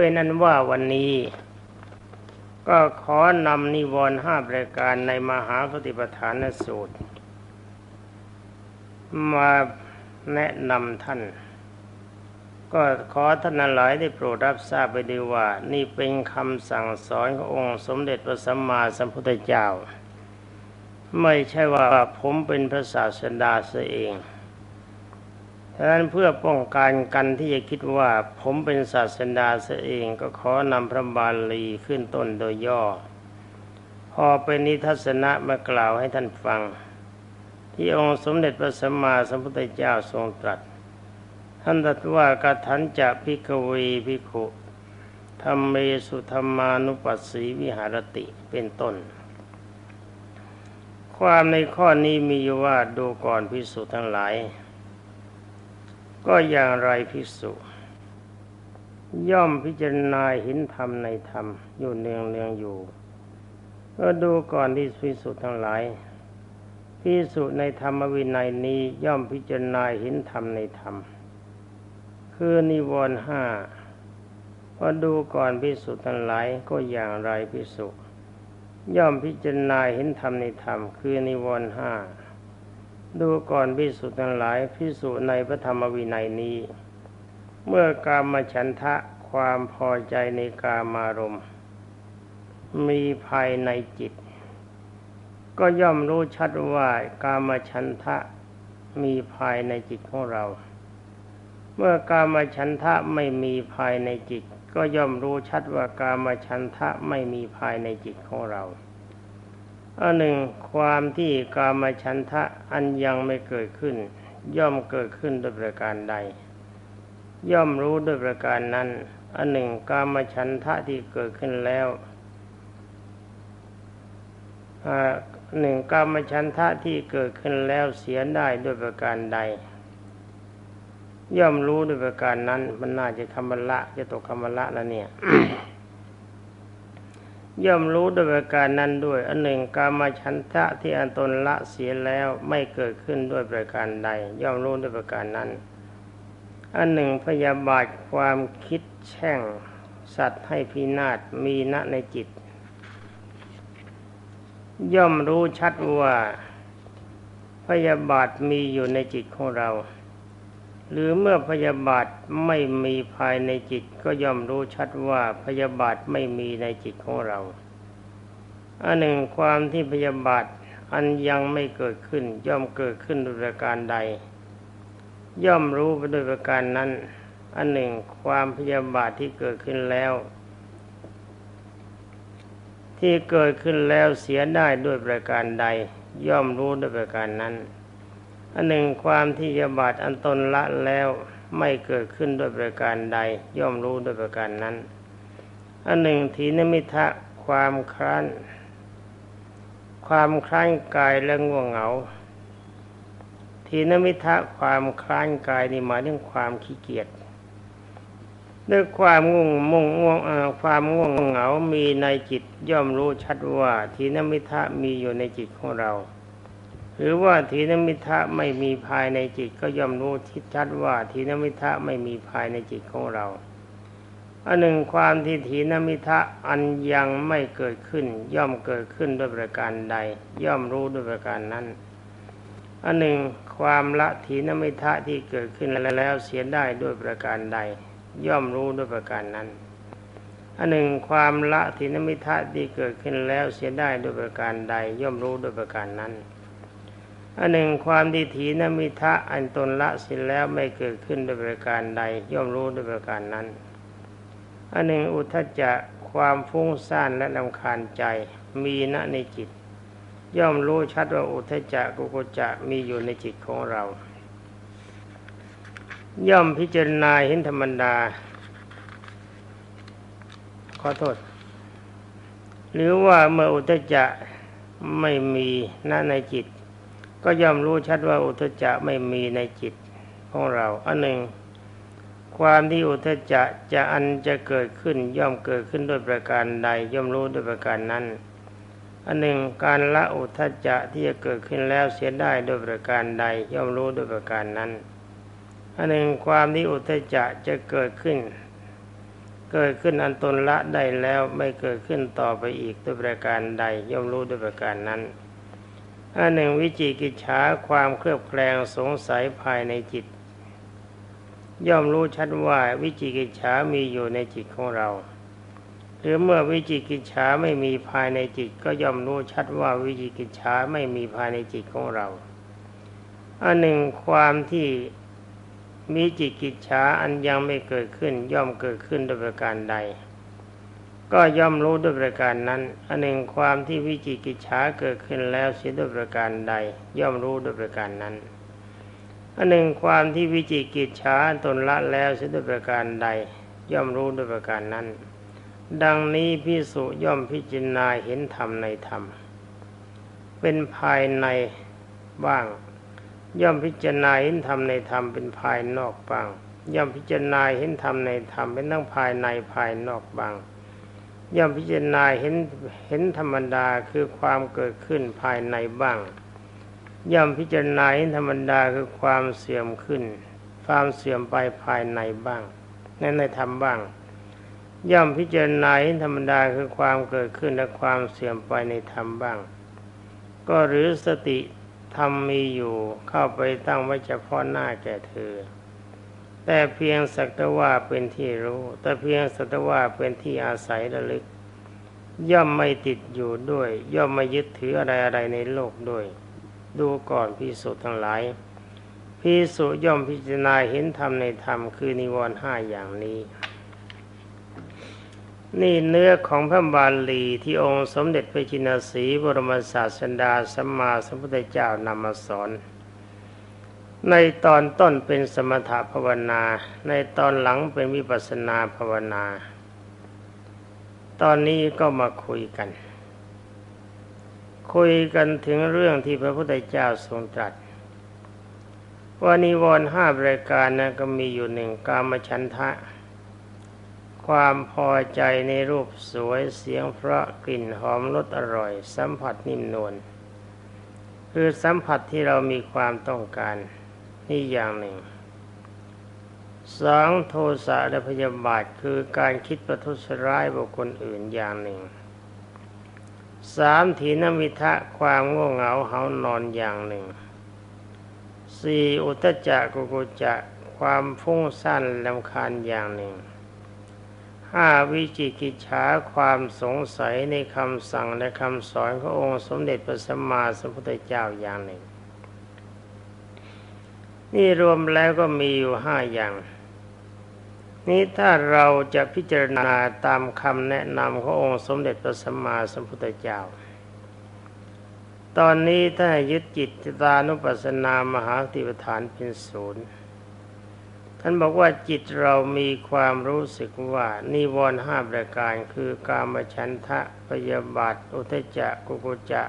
เป็นนั้นว่าวันนี้ ก็ขอนำนิวรณ์ห้าประการในมหาสติปัฏฐานสูตร มาแนะนำท่าน ก็ขอท่านหลายได้โปรดรับทราบไปดีว่า นี่เป็นคำสั่งสอนขององค์สมเด็จพระสัมมาสัมพุทธเจ้า ไม่ใช่ว่าผมเป็นพระศาสดาเสียเอง ฉะนั้นเพื่อป้องกันกันที่จะคิดว่าผมเป็นศาสดาเสียเองก็ขอนำพระบาลีขึ้นต้นโดยย่อ พอเป็นนิทัศนะมากล่าวให้ท่านฟัง ที่องค์สมเด็จพระสัมมาสัมพุทธเจ้าทรงตรัส ท่านตรัสว่ากทันจะพิกเวพิขุธรรมเมสุธรรมานุปัสสีวิหารติเป็นต้น ความในข้อนี้มีอยู่ว่าดูก่อนพิสุทั้งหลาย ก็อย่างไรพิสุย่อมพิจารณาเห็นธรรมในธรรม อยู่เนืองเนืองอยู่ ก็ดูก่อนที่พิสุทั้งหลายพิสุในธรรมวินัยนี้ย่อมพิจารณาเห็นธรรมในธรรม คือนิวรณ์ห้าก็ดูก่อนพิสุทั้งหลายก็อย่างไรพิสุย่อมพิจารณาเห็นธรรมในธรรม คือนิวรณ์ห้า ดูก่อนพิสุทั้งหลายพิสุในพระธรรมวินัยนี้ เมื่อกามฉันทะความพอใจในกามารมณ์ มีภายในจิต ก็ย่อมรู้ชัดว่ากามฉันทะมีภายในจิตของเรา เมื่อกามฉันทะไม่มีภายในจิต ก็ย่อมรู้ชัดว่ากามฉันทะไม่มีภายในจิตของเรา อันหนึ่งความที่กามฉันทะอันยังไม่เกิดขึ้น ย่อมเกิดขึ้นด้วยประการใด ย่อมรู้ด้วยประการนั้น อันหนึ่งกามฉันทะที่เกิดขึ้นแล้วหนึ่งกามฉันทะที่เกิดขึ้นแล้วเสียได้ด้วยประการใด ย่อมรู้ด้วยประการนั้น มันน่าจะคำบรรละจะตกคำบรรละแล้วเนี่ย ย่อมรู้ด้วยประการนั้นด้วยอันหนึ่งกามฉันทะที่อันตนละเสียแล้วไม่เกิดขึ้นด้วยประการใด ย่อมรู้ด้วยประการนั้น อันหนึ่งพยาบาทความคิดแช่ง สัตว์ให้พินาศมีณในจิต ย่อมรู้ชัดว่าพยาบาทมีอยู่ในจิตของเรา หรือเมื่อพยาบาทไม่มีภายในจิตก็ย่อมรู้ชัดว่าพยาบาทไม่มีในจิตของเราอันหนึ่งความที่พยาบาทอันยังไม่เกิดขึ้น ย่อมเกิดขึ้นโดยประการใด ย่อมรู้ไปโดยประการนั้น อันหนึ่งความพยาบาทที่เกิดขึ้นแล้ว ที่เกิดขึ้นแล้วเสียได้ด้วยประการใด ย่อมรู้ด้วยประการนั้น อันหนึ่งความที่ยาบาทอันตนละแล้วไม่เกิดขึ้นด้วยประการใด ย่อมรู้ด้วยประการนั้น อันหนึ่งทีนมิทะความคร้น ความคล้านกายและง่วงเหงา ทีนมิทะความคล้านกายนี่หมายถึงความขี้เกียจด้วยความง่วงมุ่งง่วงความง่วงเหงา มีในจิตย่อมรู้ชัดว่า ทีนมิทะมีอยู่ในจิตของเรา หรือว่าทีนมิทะไม่มีภายในจิตก็ย่อมรู้ทิชัดว่าทีนมิทะไม่มีภายในจิตของเราอันหนึ่งความที่ทีนมิทะอันยังไม่เกิดขึ้น ย่อมเกิดขึ้นด้วยประการใด ย่อมรู้ด้วยประการนั้นอันหนึ่งความละทีนมิทะที่เกิดขึ้นแล้วเสียได้ด้วยประการใด ย่อมรู้ด้วยประการนั้นอันหนึ่งความละทินมิทะที่เกิดขึ้นแล้วเสียได้ด้วยประการใด ย่อมรู้ด้วยประการนั้น อันหนึ่งความที่ถีนมิทะอันตนละสียแล้วไม่เกิดขึ้นด้วยประการใด ย่อมรู้ด้วยประการนั้น อันหนึ่งอุทจจะความฟุ้งซ่านและลำคาญใจมีณในจิต ย่อมรู้ชัดว่าอุทจจะกุกุจจะมีอยู่ในจิตของเรา ย่อมพิจารณาเห็นธรรมดา ขอโทษ หรือว่าเมื่ออุทจจะไม่มีณในจิต ก็ย่อมรู้ชัดว่าอุทจจะไม่มีในจิตของเราอันหนึ่ง ความที่อุทจจะจะอันจะเกิดขึ้นย่อมเกิดขึ้นด้วยประการใด ย่อมรู้ด้วยประการนั้น อันหนึ่งการละอุทจจะที่จะเกิดขึ้นแล้วเสียได้ด้วยประการใด ย่อมรู้ด้วยประการนั้น อันหนึ่งความที่อุทจจะจะเกิดขึ้น เกิดขึ้นอันตนละได้แล้วไม่เกิดขึ้นต่อไปอีกด้วยประการใด ย่อมรู้ด้วยประการนั้น อันหนึ่งวิจิกิจฉาความเคลือบแคลงสงสัยภายในจิต ย่อมรู้ชัดว่าวิจิกิจฉามีอยู่ในจิตของเรา หรือเมื่อวิจิกิจฉาไม่มีภายในจิต ก็ย่อมรู้ชัดว่าวิจิกิจฉาไม่มีภายในจิตของเราอันหนึ่งความที่มีจิตกิจฉาอันยังไม่เกิดขึ้นย่อมเกิดขึ้นโดยประการใด ก็ย่อมรู้ด้วยประการนั้น อันหนึ่งความที่วิจิกิจฉาเกิดขึ้นแล้วเสียด้วยประการใด ย่อมรู้ด้วยประการนั้น อันหนึ่งความที่วิจิกิจฉาตนละแล้วเสียด้วยประการใด ย่อมรู้ด้วยประการนั้น ดังนี้พิสุย่อมพิจารณาเห็นธรรมในธรรม เป็นภายในบ้าง ย่อมพิจารณาเห็นธรรมในธรรมเป็นภายนอกบ้าง ย่อมพิจารณาเห็นธรรมในธรรมเป็นทั้งภายในภายนอกบ้าง ย่อมพิจารณาเห็นเห็นธรรมดาคือความเกิดขึ้นภายในบ้าง ย่อมพิจารณาเห็นธรรมดาคือความเสื่อมขึ้น ความเสื่อมไปภายในบ้างในในธรรมบ้าง ย่อมพิจารณาเห็นธรรมดาคือความเกิดขึ้นและความเสื่อมไปในธรรมบ้าง ก็หรือสติธรรมมีอยู่เข้าไปตั้งไว้เฉพาะหน้าแก่เธอ แต่เพียงสักแต่ว่าเป็นที่รู้ แต่เพียงสักแต่ว่าเป็นที่อาศัยระลึก ย่อมไม่ติดอยู่ด้วย ย่อมไม่ยึดถืออะไรอะไรในโลกด้วย ดูก่อนพิสุทั้งหลายพิสุย่อมพิจารณาเห็นธรรมในธรรมคือนิวรณ์ห้าอย่างนี้ นี่เนื้อของพระบาลีที่องค์สมเด็จพระจินสีบรมศาสดาสัมมาสัมพุทธเจ้านำมาสอน ในตอนต้นเป็นสมถภาวนา ในตอนหลังเป็นวิปัสนาภาวนา ตอนนี้ก็มาคุยกัน คุยกันถึงเรื่องที่พระพุทธเจ้าทรงตรัส ว่านิวรณ์ห้ารายการนะก็มีอยู่หนึ่งกามฉันทะ ความพอใจในรูปสวยเสียงเพราะกลิ่นหอมรสอร่อย สัมผัสนิ่มนวลคือสัมผัสที่เรามีความต้องการ นี่อย่างหนึ่งสองโทสะและพยาบาทคือการคิดประทุษร้ายบุคคลอื่นอย่างหนึ่งสามถีนมิทะความง่วงเหงาเหานอนอย่างหนึ่งสี่อุตจักกุกุจะความฟุ้งซ่านลำคาญอย่างหนึ่งห้าวิจิกิจฉาความสงสัยในคำสั่งและคำสอนขององค์สมเด็จพระสัมมาสัมพุทธเจ้าอย่างหนึ่ง นี่รวมแล้วก็มีอยู่ห้าอย่าง นี้ถ้าเราจะพิจารณาตามคำแนะนำขององค์สมเด็จพระสัมมาสัมพุทธเจ้า ตอนนี้ถ้ายึดจิตตานุปัสสนามหาติปฐานเป็นศูนย์ท่านบอกว่าจิตเรามีความรู้สึกว่า นิวรณ์ห้าประการคือกามฉันทะพยาบาทอุทจจะกุกุจะ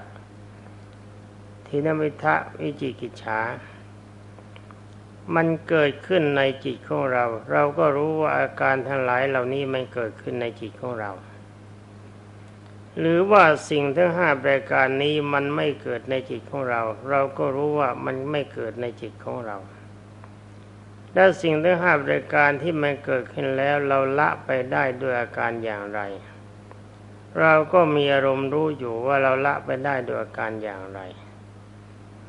ทินมิทะวิจิกิจฉา มันเกิดขึ้นในจิตของเรา เราก็รู้ว่าอาการทั้งหลายเหล่านี้มันเกิดขึ้นในจิตของเรา หรือว่าสิ่งทั้งห้าประการนี้มันไม่เกิดในจิตของเรา เราก็รู้ว่ามันไม่เกิดในจิตของเรา และสิ่งทั้งห้าประการที่มันเกิดขึ้นแล้วเราละไปได้ด้วยอาการอย่างไร เราก็มีอารมณ์รู้อยู่ว่าเราละไปได้ด้วยอาการอย่างไร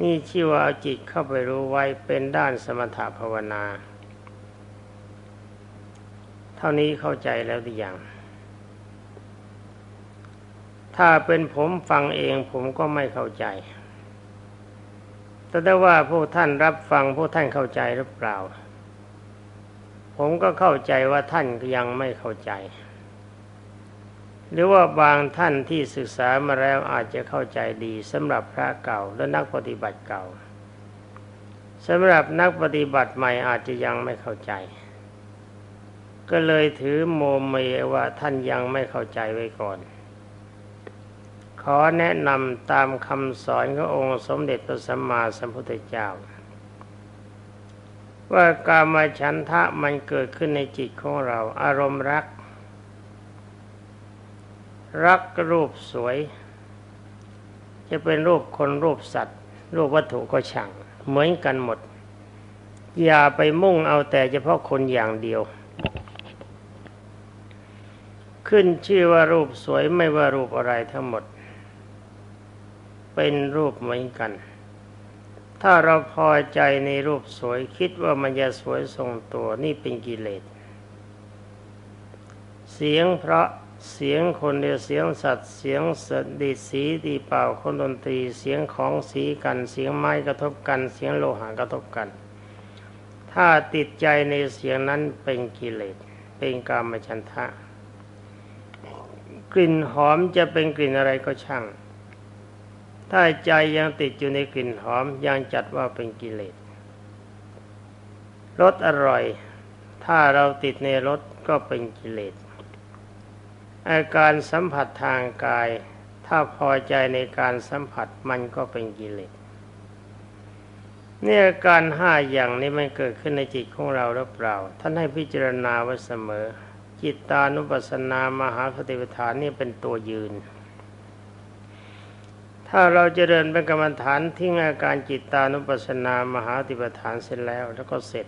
นี่ชื่อว่าเอาจิตเข้าไปรู้ไว้เป็นด้านสมถภาวนา เท่านี้เข้าใจแล้วหรือยังถ้าเป็นผมฟังเองผมก็ไม่เข้าใจ แต่ได้ว่าพวกท่านรับฟังพวกท่านเข้าใจหรือเปล่า ผมก็เข้าใจว่าท่านยังไม่เข้าใจ หรือว่าบางท่านที่ศึกษามาแล้วอาจจะเข้าใจดีสำหรับพระเก่าและนักปฏิบัติเก่าสำหรับนักปฏิบัติใหม่อาจจะยังไม่เข้าใจ ก็เลยถือโมเมว่าท่านยังไม่เข้าใจไว้ก่อน ขอแนะนำตามคำสอนขององค์สมเด็จพระสัมมาสัมพุทธเจ้า ว่ากามฉันทะมันเกิดขึ้นในจิตของเรา อารมณ์รัก รักรูปสวย จะเป็นรูปคนรูปสัตว์ รูปวัตถุก็ช่าง เหมือนกันหมด อย่าไปมุ่งเอาแต่เฉพาะคนอย่างเดียว ขึ้นชื่อว่ารูปสวยไม่ว่ารูปอะไรทั้งหมด เป็นรูปเหมือนกัน ถ้าเราพอใจในรูปสวยคิดว่ามันจะสวยทรงตัวนี่เป็นกิเลสเสียงเพราะ เสียงคนเดียวเสียงสัตว์เสียงสดีสีดีเป่าคนดนตรีเสียงของสีกันเสียงไม้กระทบกันเสียงโลหะกระทบกัน ถ้าติดใจในเสียงนั้นเป็นกิเลสเป็นกามฉันทะ กลิ่นหอมจะเป็นกลิ่นอะไรก็ช่าง ถ้าใจยังติดอยู่ในกลิ่นหอมยังจัดว่าเป็นกิเลสรสอร่อย ถ้าเราติดในรสก็เป็นกิเลส อาการสัมผัสทางกาย ถ้าพอใจในการสัมผัสมันก็เป็นกิเลสเนี่ยอาการห้าอย่างนี้มันเกิดขึ้นในจิตของเราหรือเปล่า ท่านให้พิจารณาไว้เสมอ จิตตานุปัสสนามหาสติปัฏฐานนี่เป็นตัวยืน ถ้าเราจเจริญเป็นกรรมฐานทิ้งอาการจิตตานุปัสสนามหาสติปัฏฐานเสร็จแล้ว แล้วก็เสร็จ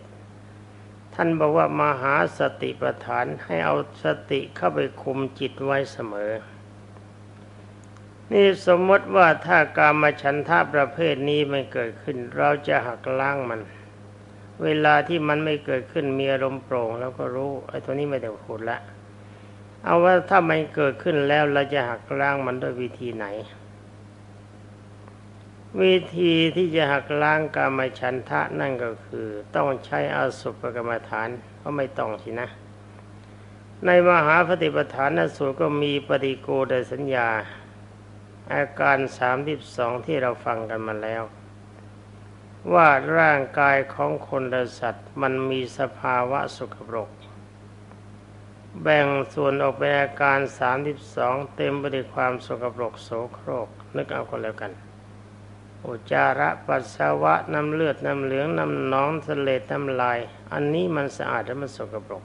ท่านบอกว่ามหาสติปัฏฐานให้เอาสติเข้าไปคุมจิตไว้เสมอ นี่สมมติว่าถ้าการมาฉันทาประเภทนี้ไม่เกิดขึ้น เราจะหักล้างมัน เวลาที่มันไม่เกิดขึ้นมีอารมณ์โปร่งแล้วก็รู้ไอ้ตัวนี้ไม่ได้พูดละ เอาว่าถ้ามันเกิดขึ้นแล้วเราจะหักล้างมันด้วยวิธีไหน วิธีที่จะหักล้างกามฉันทะนั่นก็คือ ต้องใช้อาสุปกรรมฐานเพราะไม่ต้องสินะ ในมหาปฏิปทานนสูตรก็มีปฏิโกดสัญญา อาการสามที่สองที่เราฟังกันมาแล้ว ว่าร่างกายของคนและสัตว์มันมีสภาวะสุขปรก แบ่งส่วนออกเป็นอาการสามที่สองเต็มไปด้วยความสกปรกโสโครกนึกเอาคนแล้วกัน อุจจาระปัสสาวะน้ำเลือดน้ำเหลืองน้ำหนองเลดน้ำลาย อันนี้มันสะอาดและมันสกปรก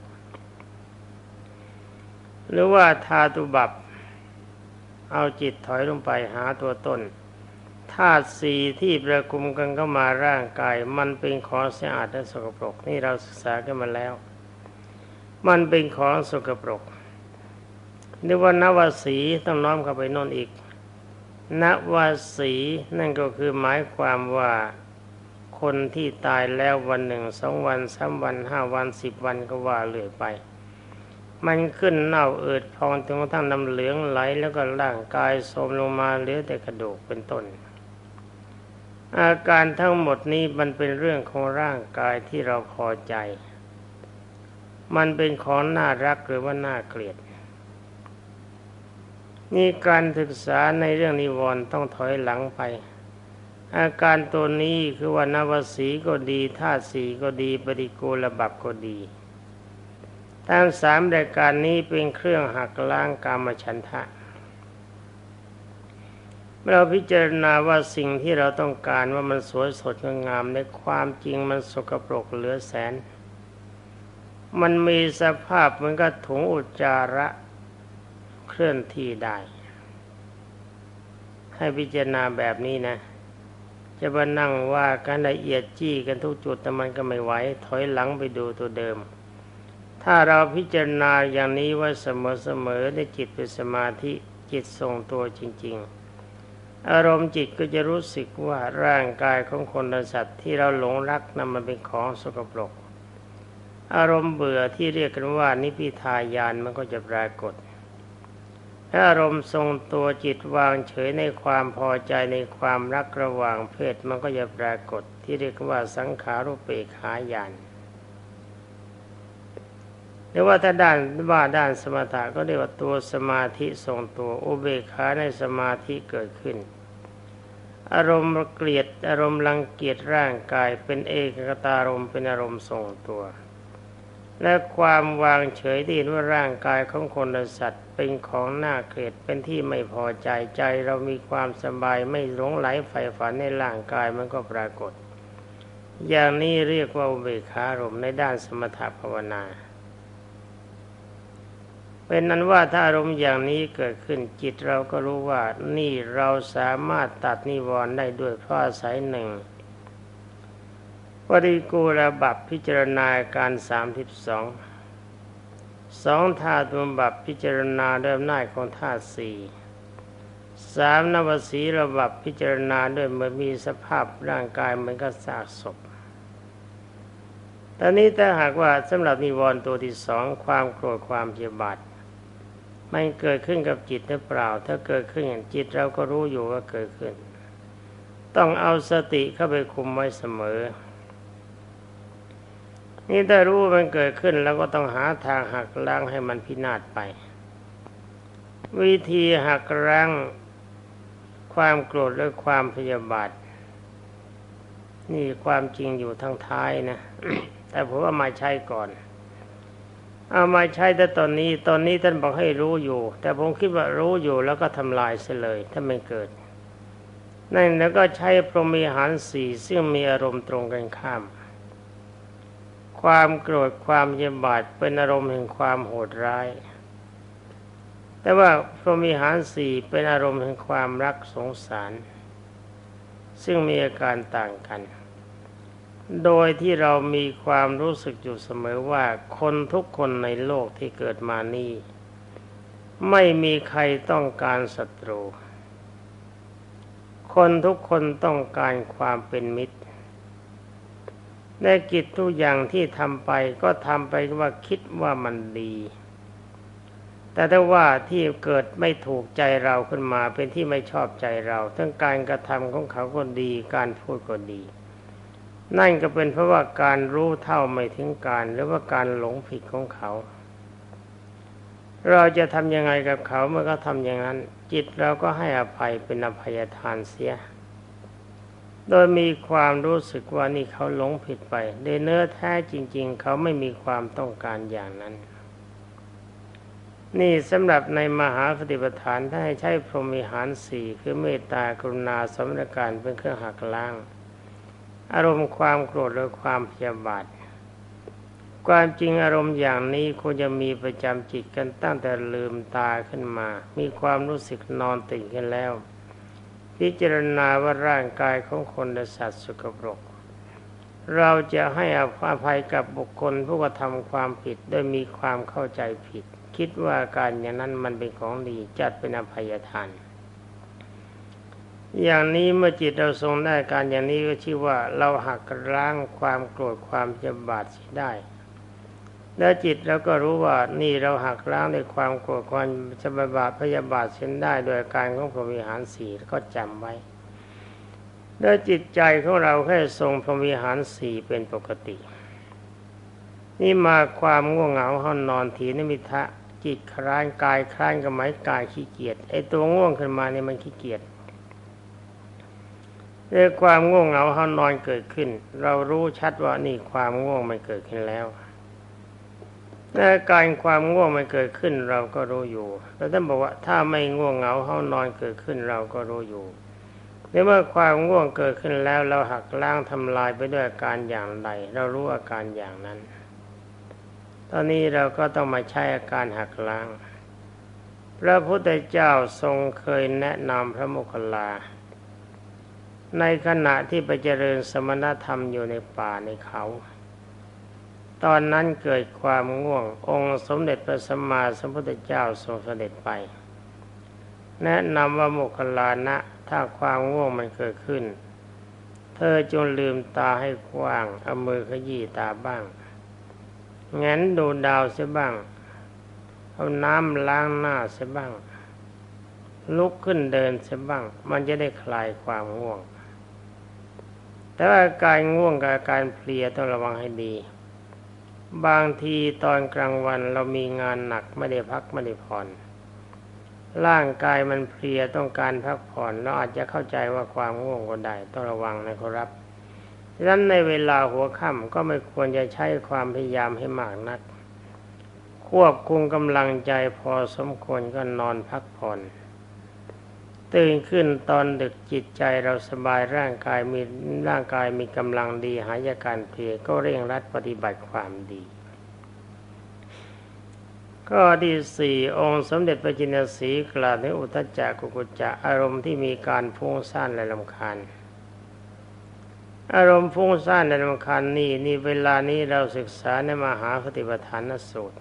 หรือว่าทาตุบับ เอาจิตถอยลงไปหาตัวตนธาตุสีที่ประคุมกันเข้ามาร่างกาย มันเป็นของสะอาดและสกปรก นี่เราศึกษากันมาแล้ว มันเป็นของสกปรกหรือว่านวสีต้องน้อมเข้าไปน่นอีก นวสีนั่นก็คือหมายความว่าคนที่ตายแล้ววันหนึ่งสองวันสามวันห้าวันสิบวันก็ว่าเลื่อยไป มันขึ้นเน่าเอิดพองจนกระทั่งน้ำเหลืองไหลแล้วก็ร่างกายโทรมลงมาเหลือแต่กระดูกเป็นต้น อาการทั้งหมดนี้มันเป็นเรื่องของร่างกายที่เราพอใจ มันเป็นของน่ารักหรือว่าน่าเกลียด นี่การศึกษาในเรื่องนิวรณ์ต้องถอยหลังไป อาการตัวนี้คือว่านวสีก็ดีธาตุสีก็ดีปฏิกูลบับก็ดีทั้งสามรายการนี้เป็นเครื่องหักล้างกามฉันทะ เราพิจารณาว่าสิ่งที่เราต้องการว่ามันสวยสดงามในความจริงมันสกปรกเหลือแสน มันมีสภาพเหมือนกับถุงอุจจาระ เคลื่อนที่ได้ ให้พิจารณาแบบนี้นะ จะมานั่งว่ากันละเอียดจี้กันทุกจุดแต่มันก็ไม่ไหวถอยหลังไปดูตัวเดิม ถ้าเราพิจารณาอย่างนี้ว่าเสมอๆในจิตเป็นสมาธิจิตทรงตัวจริง ๆ อารมณ์จิตก็จะรู้สึกว่าร่างกายของคนและสัตว์ที่เราหลงรักนั้นมันเป็นของสกปรกอารมณ์เบื่อที่เรียกกันว่านิพิทายานมันก็จะปรากฏ ถ้าอารมณ์ทรงตัวจิตวางเฉยในความพอใจในความรักระหว่างเพศมันก็จะปรากฏที่เรียกว่าสังขารุปเปขายานหรือว่าถ้าด้านว่าด้านสมถะก็เรียกว่าตัวสมาธิทรงตัวอุเบกขาในสมาธิเกิดขึ้น อารมณ์เกลียดอารมณ์รังเกียจร่างกายเป็นเอกกตารมณ์เป็นอารมณ์ทรงตัว และความวางเฉยที่เห็นว่าร่างกายของคนและสัตว์ เป็นของน่าเกลียดเป็นที่ไม่พอใจใจ เรามีความสบายไม่หลงไหลใฝ่ฝันในร่างกายมันก็ปรากฏ อย่างนี้เรียกว่าอุเบกขารมในด้านสมถภาวนาเป็นนั้นว่าถ้าอารมณ์อย่างนี้เกิดขึ้นจิตเราก็รู้ว่านี่เราสามารถตัดนิวรณ์ได้ด้วยเพราะอาศัยหนึ่งปริกูระบับพิจารณาการสามทิบสอง สองธาตุบำบับพิจารณาด้วยอำนาจของธาตุสี่สามนวสีระบับพิจารณาด้วยเมื่อมีสภาพร่างกายเหมือนกับซากศพตอนนี้ถ้าหากว่าสำหรับนิวรณ์ตัวที่สองความโกรธความพยาบาทมันเกิดขึ้นกับจิตหรือเปล่า ถ้าเกิดขึ้นอย่างจิตเราก็รู้อยู่ว่าเกิดขึ้น ต้องเอาสติเข้าไปคุมไว้เสมอ นี่ถ้ารู้ว่ามันเกิดขึ้นแล้วก็ต้องหาทางหักล้างให้มันพินาศไป วิธีหักล้างความโกรธและความพยาบาท นี่ความจริงอยู่ทั้งท้ายนะ แต่ผมว่ามาใช้ก่อน เอามาใช้แต่ตอนนี้ ตอนนี้ท่านบอกให้รู้อยู่ แต่ผมคิดว่ารู้อยู่แล้วก็ทำลายเสียเลย ถ้าไม่เกิด นั่นแล้วก็ใช้พรหมีหารสี่ซึ่งมีอารมณ์ตรงกันข้าม ความโกรธความเยบาดเป็นอารมณ์แห่งความโหดร้าย แต่ว่าพรหมีหารสี่เป็นอารมณ์แห่งความรักสงสาร ซึ่งมีอาการต่างกัน โดยที่เรามีความรู้สึกอยู่เสมอว่าคนทุกคนในโลกที่เกิดมานี้ไม่มีใครต้องการศัตรู คนทุกคนต้องการความเป็นมิตร ในกิจทุกอย่างที่ทำไปก็ทำไปว่าคิดว่ามันดี แต่ถ้าว่าที่เกิดไม่ถูกใจเราขึ้นมาเป็นที่ไม่ชอบใจเรา ทั้งการกระทำของเขาก็ดี การพูดก็ดี นั่นก็เป็นเพราะว่าการรู้เท่าไม่ถึงการ หรือว่าการหลงผิดของเขา เราจะทำยังไงกับเขาเมื่อเขาทำอย่างนั้น จิตเราก็ให้อภัยเป็นอภัยทานเสีย โดยมีความรู้สึกว่านี่เขาหลงผิดไปโดยเนื้อแท้จริง ๆ เขาไม่มีความต้องการอย่างนั้น นี่สำหรับในมหาปฏิปทานถ้าให้ใช้พรหมิหารสี่คือเมตตากรุณาสมรการเป็นเครื่องหักล้าง อารมณ์ความโกรธหรือความพยาบาทความจริงอารมณ์อย่างนี้ควรจะมีประจำจิตกันตั้งแต่ลืมตาขึ้นมา มีความรู้สึกนอนตื่นขึ้นแล้ว พิจารณาว่าร่างกายของคนและสัตว์สกปรก เราจะให้อภัยกับบุคคลผู้กระทำความผิดโดยมีความเข้าใจผิด คิดว่าการอย่างนั้นมันเป็นของดีจัดเป็นอภัยทานอย่างนี้เมื่อจิตเราทรงได้การอย่างนี้ก็ชื่อว่าเราหักล้างความโกรธความพยาบาทเสียได้ แล้จิตเราก็รู้ว่านี่เราหักล้างในความโกรธความจำบาทพยาบาทเสียได้ โดยการของพรหมิหารสี่ก็จำไว้แล้วจิตใจของเราแค่ทรงพรหมิหารสี่เป็นปกติ นี่มาความง่วงเหงาห้องนอนถีนมิทะจิตคลานกายคลานกับไม้กายขี้เกียจไอตัวง่วงขึ้นมาเนี่ยมันขี้เกียจเรื่องความง่วงเหงาห้องนอนเกิดขึ้น เรารู้ชัดว่านี่ความง่วงมันเกิดขึ้นแล้ว อาการความง่วงมันเกิดขึ้นเราก็รู้อยู่ แล้วท่านบอกว่าถ้าไม่ง่วงเหงาห้องนอนเกิดขึ้นเราก็รู้อยู่ในเมื่อความง่วงเกิดขึ้นแล้วเราหักล้างทำลายไปด้วยอาการอย่างไรเรารู้อาการอย่างนั้น ตอนนี้เราก็ต้องมาใช้อาการหักล้าง พระพุทธเจ้าทรงเคยแนะนำพระโมคคัลลา ในขณะที่ไปเจริญสมณธรรมอยู่ในป่าในเขา ตอนนั้นเกิดความง่วง องค์สมเด็จพระสัมมาสัมพุทธเจ้าทรงเสด็จไป แนะนำว่าโมคคลานะ ถ้าความง่วงมันเกิดขึ้น เธอจงลืมตาให้กว้าง เอามือขยี้ตาบ้าง งั้นดูดาวเสียบ้าง เอาน้ำล้างหน้าเสียบ้าง ลุกขึ้นเดินเสียบ้าง มันจะได้คลายความง่วง แต่ว่าอาการง่วงกับอาการเพลียต้องระวังให้ดี บางทีตอนกลางวันเรามีงานหนักไม่ได้พักไม่ได้ผ่อน ร่างกายมันเพลียต้องการพักผ่อนเราอาจจะเข้าใจว่าความง่วงก็ได้ต้องระวังนะครับดังนั้นในเวลาหัวค่ำก็ไม่ควรจะใช้ความพยายามให้มากนัก ควบคุมกำลังใจพอสมควรก็นอนพักผ่อน ตื่นขึ้นตอนดึกจิตใจเราสบายร่างกายมีร่างกายมีกำลังดีหายอาการเพลียก็เร่งรัดปฏิบัติความดีก็ที่สี่องค์สมเด็จพระจินสีกล่าวถึงอุทจจะกุกุจจะอารมณ์ที่มีการฟุ้งซ่านและลำคาญ อารมณ์ฟุ้งซ่านและลำคาญนี่นี่เวลานี้เราศึกษาในมหาปฏิปทานสูตร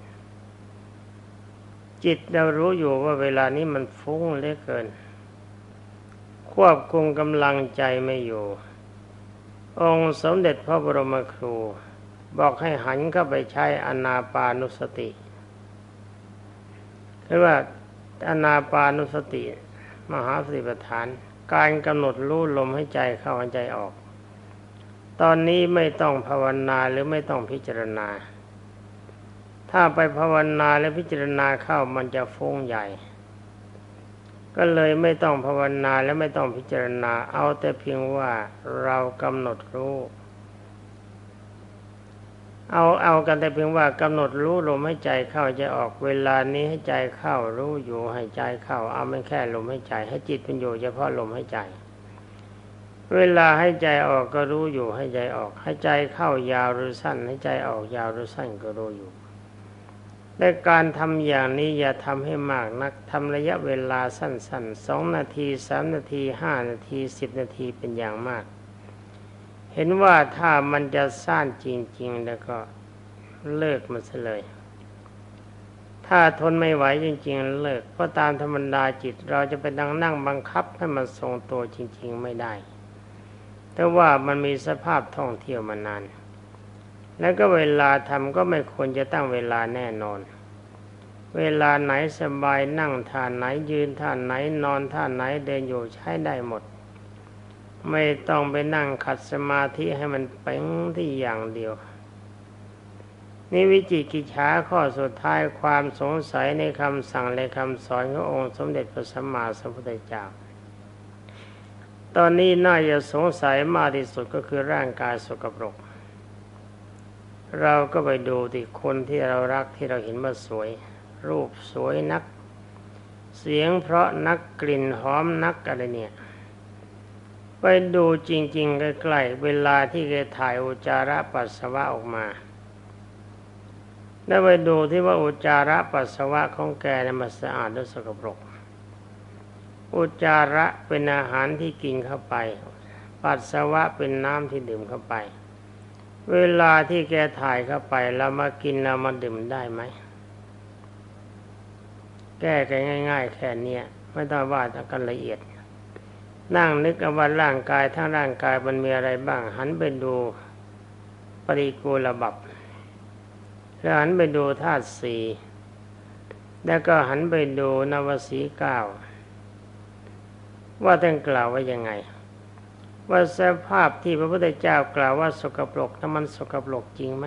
จิตเรารู้อยู่ว่าเวลานี้มันฟุ้งเหลือเกิน ควบคุมกำลังใจไม่อยู่ องค์สมเด็จพระบรมครู บอกให้หันเข้าไปใช้อนาปานุสติเรียกว่าอนาปานุสติ มหาสติปัฏฐาน การกำหนดรู้ลมให้ใจเข้าหายใจออก ตอนนี้ไม่ต้องภาวนาหรือไม่ต้องพิจารณา ถ้าไปภาวนาและพิจารณาเข้ามันจะฟุ้งใหญ่ ก็เลยไม่ต้องภาวนาและไม่ต้องพิจารณาเอาแต่เพียงว่าเรากำหนดรู้ เอาเอากันแต่เพียงว่ากำหนดรู้ลมให้ใจเข้าใจออกเวลานี้ให้ใจเข้ารู้อยู่ให้ใจเข้า เอาไม่แค่ลมให้ใจ ให้จิตเป็นอยู่เฉพาะลมให้ใจ เวลาให้ใจออกก็รู้อยู่ให้ใจออก ให้ใจเข้ายาวหรือสั้น ให้ใจออกยาวหรือสั้นก็รู้อยู่ และการทำอย่างนี้อย่าทำให้มากนักทำระยะเวลาสั้นๆสองนาทีสามนาทีห้านาทีสิบนาทีเป็นอย่างมาก เห็นว่าถ้ามันจะสั้นจริง ๆ แล้วก็เลิกมันซะเลย ถ้าทนไม่ไหวจริง ๆ เลิกเพราะตามธรรมดาจิต เราจะไปนั่งนั่งบังคับให้มันทรงตัวจริง ๆ ไม่ได้ แต่ว่ามันมีสภาพท่องเที่ยวมานาน แล้วก็เวลาทำก็ไม่ควรจะตั้งเวลาแน่นอน เวลาไหนสบายนั่งท่าไหนยืนท่าไหนนอนท่าไหนเดินอยู่ใช้ได้หมด ไม่ต้องไปนั่งขัดสมาธิให้มันเป่งที่อย่างเดียวนี่วิจิกิจฉาข้อสุดท้ายความสงสัยในคำสั่งและคำสอนขององค์สมเด็จพระสัมมาสัมพุทธเจ้า ตอนนี้น่าจะสงสัยมากที่สุดก็คือร่างกายสกปรก เราก็ไปดูที่คนที่เรารักที่เราเห็นว่าสวย รูปสวยนัก เสียงเพราะนักกลิ่นหอมนักอะไรเนี่ย ไปดูจริง ๆ ใกล้ๆเวลาที่แกถ่ายอุจาระปัสสาวะออกมา แล้วไปดูที่ว่าอุจาระปัสสาวะของแกเนี่ยมันสะอาดหรือสกปรก อุจาระเป็นอาหารที่กินเข้าไป ปัสสาวะเป็นน้ำที่ดื่มเข้าไป เวลาที่แกถ่ายเข้าไปเรามากินเรามาดื่มได้ไหม แก้กันง่าย ๆ แค่เนี้ยไม่ต้องว่ากันละเอียด นั่งนึกเอาว่าร่างกายทั้งร่างกายมันมีอะไรบ้าง หันไปดูปริกูลบับแล้วหันไปดูธาตุสี่แล้วก็หันไปดูนวสีเก้าว่าท่านกล่าวว่ายังไง ว่าสภาพที่พระพุทธเจ้ากล่าวว่าสกปรกนั้นมันสกปรกจริงไหม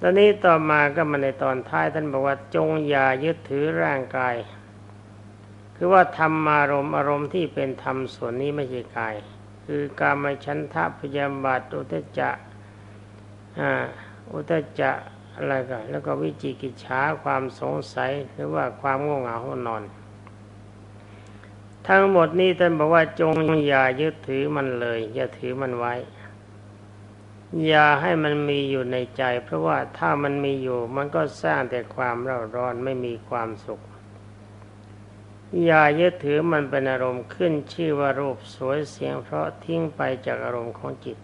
ตอนนี้ต่อมาก็มาในตอนท้ายท่านบอกว่าจงอย่ายึดถือร่างกาย คือว่าธรรมอารมณ์อารมณ์ที่เป็นธรรมส่วนนี้ไม่ใช่กาย คือการมฉันทะพยาบาทอุตจะอุตจะอะไรกันแล้วก็วิจิกิจฉาความสงสัยหรือว่าความง่วงเหงาห้นอน ทั้งหมดนี้ท่านบอกว่าจงอย่ายึดถือมันเลย อย่าถือมันไว้ อย่าให้มันมีอยู่ในใจ เพราะว่าถ้ามันมีอยู่มันก็สร้างแต่ความเร่าร้อนไม่มีความสุข อย่ายึดถือมันเป็นอารมณ์ขึ้นชื่อว่ารูปสวยเสียง เพราะทิ้งไปจากอารมณ์ของจิต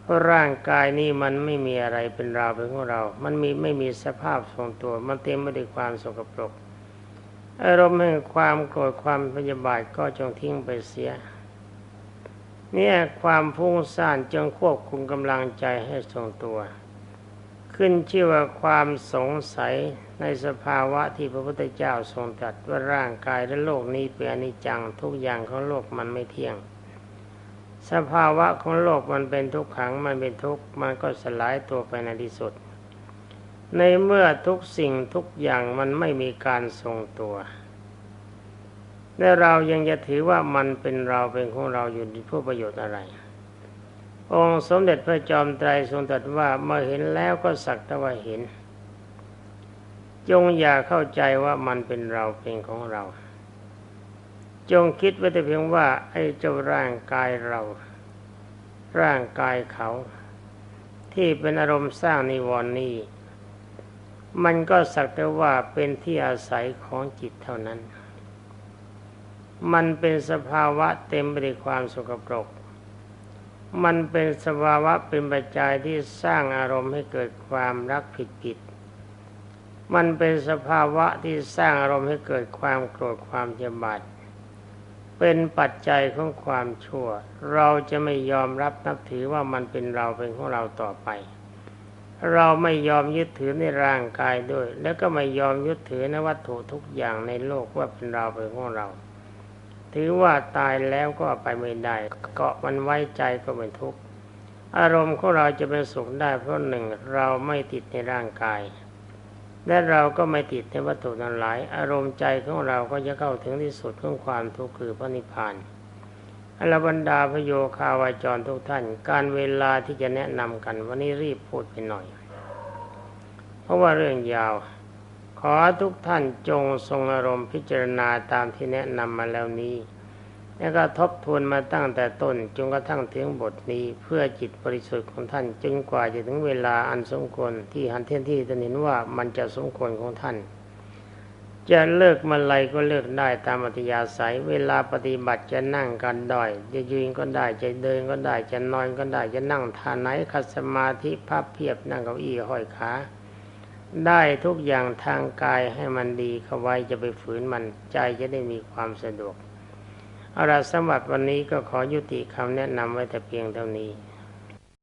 เพราะร่างกายนี้มันไม่มีอะไรเป็นราเป็นของเรา มันมีไม่มีสภาพทรงตัว มันเต็มไปด้วยความสกปรก อารมณ์แห่งความโกรธความพยาบาทก็จงทิ้งไปเสีย เนี่ยความฟุ้งซ่านจงควบคุมกำลังใจให้ทรงตัว ขึ้นชื่อว่าความสงสัยในสภาวะที่พระพุทธเจ้าทรงตรัสว่าร่างกายและโลกนี้เป็นอนิจจังทุกอย่างของโลกมันไม่เที่ยง สภาวะของโลกมันเป็นทุกขังมันเป็นทุกข์มันก็สลายตัวไปในที่สุด ในเมื่อทุกสิ่งทุกอย่างมันไม่มีการทรงตัว และเรายังจะถือว่ามันเป็นเราเป็นของเราอยู่ในเพื่อประโยชน์อะไร องค์สมเด็จพระจอมไตรทรงตรัสว่าเมื่อเห็นแล้วก็สักแต่ว่าเห็น จงอย่าเข้าใจว่ามันเป็นเราเป็นของเรา จงคิดไว้แต่เพียงว่าไอ้เจ้าร่างกายเรา ร่างกายเขา ที่เป็นอารมณ์สร้างนิวรณ์นี้ มันก็สักแต่ว่าเป็นที่อาศัยของจิตเท่านั้น มันเป็นสภาวะเต็มไปด้วยความสกปรก มันเป็นสภาวะเป็นปัจจัยที่สร้างอารมณ์ให้เกิดความรักผิดผิด มันเป็นสภาวะที่สร้างอารมณ์ให้เกิดความโกรธความเจ็บาดเป็นปัจจัยของความชั่ว เราจะไม่ยอมรับนับถือว่ามันเป็นเราเป็นของเราต่อไป เราไม่ยอมยึดถือในร่างกายด้วย แล้วก็ไม่ยอมยึดถือในวัตถุทุกอย่างในโลกว่าเป็นเราเป็นของเรา ถือว่าตายแล้วก็ไปไม่ได้ เกาะมันไว้ใจก็เป็นทุกข์อารมณ์ของเราจะเป็นสุขได้เพราะหนึ่งเราไม่ติดในร่างกาย และเราก็ไม่ติดในวัตถุนั้นหลาย อารมณ์ใจของเราก็จะเข้าถึงที่สุดของความทุกข์คือพระนิพพาน อรบรรดาพโยคาวาจรทุกท่าน การเวลาที่จะแนะนำกัน วันนี้รีบพูดไปหน่อย เพราะว่าเรื่องยาว ขอทุกท่านจงทรงอารมณ์พิจารณาตามที่แนะนำมาแล้วนี้ แล้วก็ทบทวนมาตั้งแต่ต้นจนกระทั่งถึงบทนี้เพื่อจิตบริสุทธิ์ของท่านจนกว่าจะถึงเวลาอันสมควรที่หันเทียนที่ท่านเห็นว่ามันจะสมควรของท่าน จะเลิกเมาไรก็เลิกได้ตามอัธยาศัย เวลาปฏิบัติจะนั่งกันได้จะยืนก็ได้จะเดินก็ได้จะนอนก็ได้จะนั่งท่าไหนคัดสมาธิพับเพียบนั่งเก้าอี้ห้อยขาได้ทุกอย่างทางกายให้มันดีเข้าไว้จะไปฝืนมันใจจะได้มีความสะดวกเอาละสำหรับวันนี้ก็ขอยุติคำแนะนำไว้แต่เพียงเท่านี้